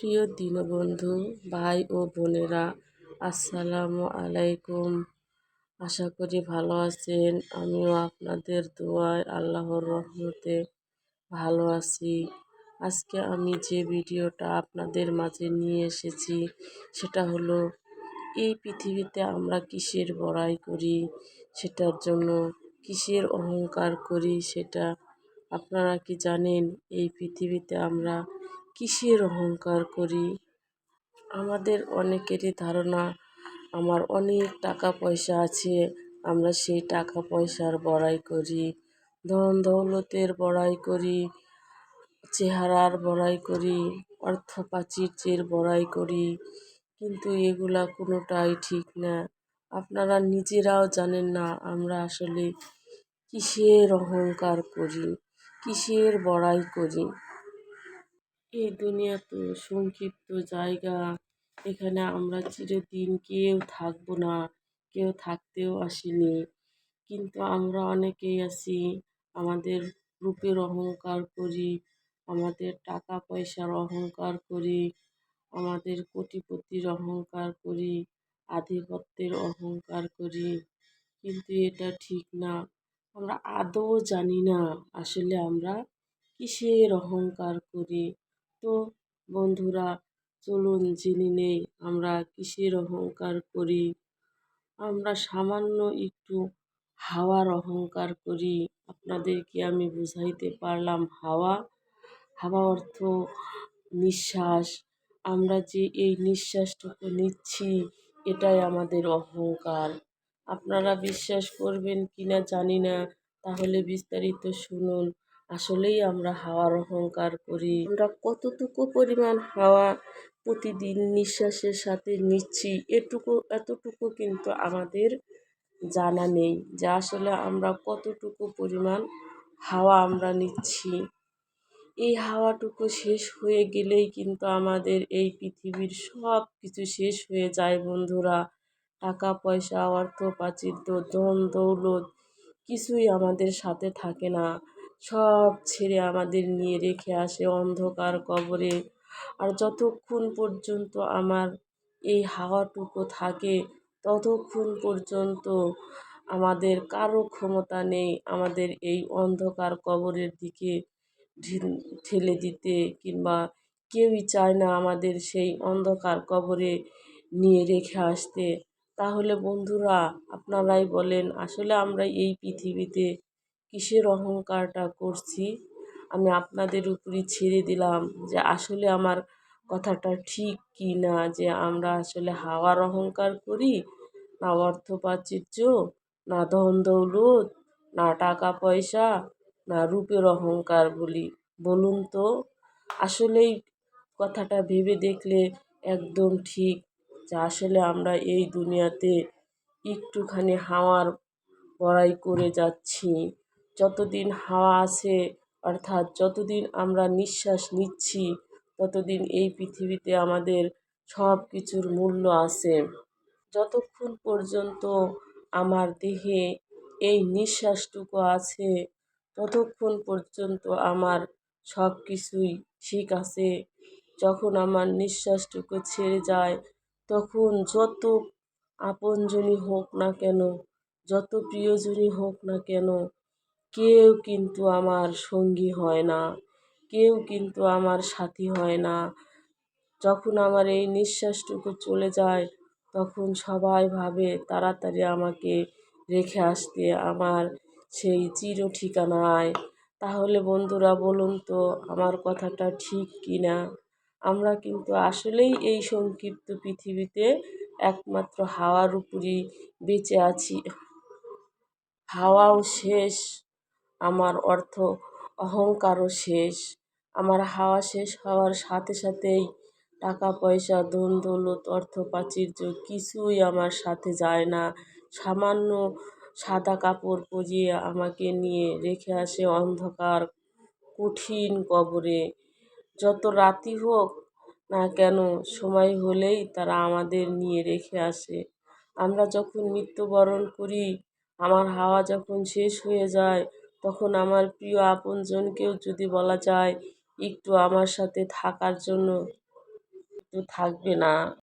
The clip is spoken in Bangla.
প্রিয় দীনবন্ধু, ভাই ও বোনেরা, আসসালামু আলাইকুম। আশা করি ভালো আছেন। আমিও আপনাদের দোয়ায় আল্লাহর রহমতে ভালো আছি। আজকে আমি যে ভিডিওটা আপনাদের মাঝে নিয়ে এসেছি, সেটা হলো, এই পৃথিবীতে আমরা কিসের বড়াই করি? সেটার জন্য কিসের অহংকার করি? সেটা আপনারা কি জানেন এই পৃথিবীতে আমরা কিসের অহংকার করি? আমাদের অনেকেরই ধারণা, আমার অনেক টাকা পয়সা আছে, আমরা সেই টাকা পয়সার বড়াই করি। ধন দৌলতের বড়াই করি, চেহারার বড়াই করি অর্থ প্রাচুর্যের বড়াই করি, কিন্তু এগুলা কোনোটাই ঠিক না। আপনারা নিজেরাও জানেন না আমরা আসলে কিসের অহংকার করি। কিসের বড়াই করি? এই দুনিয়া তো সংক্ষিপ্ত জায়গা। এখানে আমরা চিরদিন কেউ থাকব না, কেউ থাকতেও আসিনি। কিন্তু আমরা অনেকেই আছি, আমাদের রূপের অহংকার করি, আমাদের টাকা পয়সার অহংকার করি, আমাদের কোটিপতির অহংকার করি, আধিপত্যের অহংকার করি। কিন্তু এটা ঠিক না। আমরা আদৌ জানি না আসলে আমরা কিসের অহংকার করি। তো বন্ধুরা, চলুন জেনে নেই আমরা কিসের অহংকার করি। আমরা সামান্য একটু হাওয়ার অহংকার করি। আপনাদেরকে আমি বুঝাইতে পারলাম হাওয়া। হাওয়া অর্থ নিঃশ্বাস। আমরা যে এই নিঃশ্বাসটুকু নিচ্ছি, এটাই আমাদের অহংকার। আপনারা বিশ্বাস করবেন কি না জানি না। তাহলে বিস্তারিত শুনুন। আসলেই আমরা হাওয়ার অহংকার করি। আমরা কতটুকু পরিমাণ হাওয়া প্রতিদিন নিঃশ্বাসের সাথে নিচ্ছি এটুকু, এতটুকু কিন্তু আমাদের জানা নেই যে আসলে আমরা কতটুকু পরিমাণ হাওয়া আমরা নিচ্ছি। এই হাওয়াটুকু শেষ হয়ে গেলেই কিন্তু আমাদের এই পৃথিবীর সব কিছু শেষ হয়ে যায় বন্ধুরা। টাকা, পয়সা অর্থ প্রাচুর্য ধন, দৌলত কিছুই আমাদের সাথে থাকে না। সব ছেড়ে আমাদের নিয়ে রেখে আসে অন্ধকার কবরে। আর যতক্ষণ পর্যন্ত আমার এই হাওয়াটুকু থাকে, ততক্ষণ পর্যন্ত আমাদের কারও ক্ষমতা নেই আমাদের এই অন্ধকার কবরের দিকে ঠেলে দিতে। কিংবা কেউই চায় না আমাদের সেই অন্ধকার কবরে নিয়ে রেখে আসতে। তাহলে বন্ধুরা আপনারাই বলেন, আসলে আমরা এই পৃথিবীতে কিসের অহংকারটা করছি? আমি আপনাদের উপরই ছেড়ে দিলাম যে আসলে আমার কথাটা ঠিক কি না? যে আমরা আসলে হাওয়ার অহংকার করি? না অর্থ প্রাচুর্য, না ধন দৌলত, না টাকা পয়সা, না রূপের অহংকার বলি। বলুন তো, আসলেই কথাটা ভেবে দেখলে একদম ঠিক যে আসলে আমরা এই দুনিয়াতে একটুখানি হাওয়ার বড়াই করে যাচ্ছি। যতদিন হাওয়া আছে, অর্থাৎ যতদিন আমরা নিঃশ্বাস নিচ্ছি, ততদিন এই পৃথিবীতে আমাদের সব কিছুর মূল্য আছে। যতক্ষণ পর্যন্ত আমার দেহে এই নিঃশ্বাসটুকু আছে, ততক্ষণ পর্যন্ত আমার সব কিছুই ঠিক আছে। যখন আমার নিঃশ্বাসটুকু ছেড়ে যায় তখন যত আপনজনই হোক না কেন, যত প্রিয়জনই হোক না কেন, কেউ কিন্তু আমার সঙ্গী হয় না, কেউ কিন্তু আমার সাথী হয় না। যখন আমার এই নিঃশ্বাসটুকু চলে যায়, তখন সবাই ভাবে তাড়াতাড়ি আমাকে রেখে আসতে আমার সেই চির ঠিকানায় তাহলে বন্ধুরা, বলুন তো, আমার কথাটা ঠিক কি না আমরা কিন্তু আসলেই এই সংক্ষিপ্ত পৃথিবীতে একমাত্র হাওয়ার উপরই বেঁচে আছি। হাওয়াও শেষ, আমার অর্থ অহংকারও শেষ। আমার হাওয়া শেষ হওয়ার সাথে সাথেই টাকা পয়সা ধন দৌলত অর্থ প্রাচুর্য কিছুই আমার সাথে যায় না। সামান্য সাদা কাপড় পরিয়ে আমাকে নিয়ে রেখে আসে অন্ধকার, কঠিন কবরে। যত রাতি হোক না কেন? সময় হলেই তারা আমাদের নিয়ে রেখে আসে। আমরা যখন মৃত্যুবরণ করি, আমার হাওয়া যখন শেষ হয়ে যায়, তখন আমার প্রিয় আপনজনকেও যদি বলা যায়, একটু আমার সাথে থাকার জন্য একটু থাকবে না।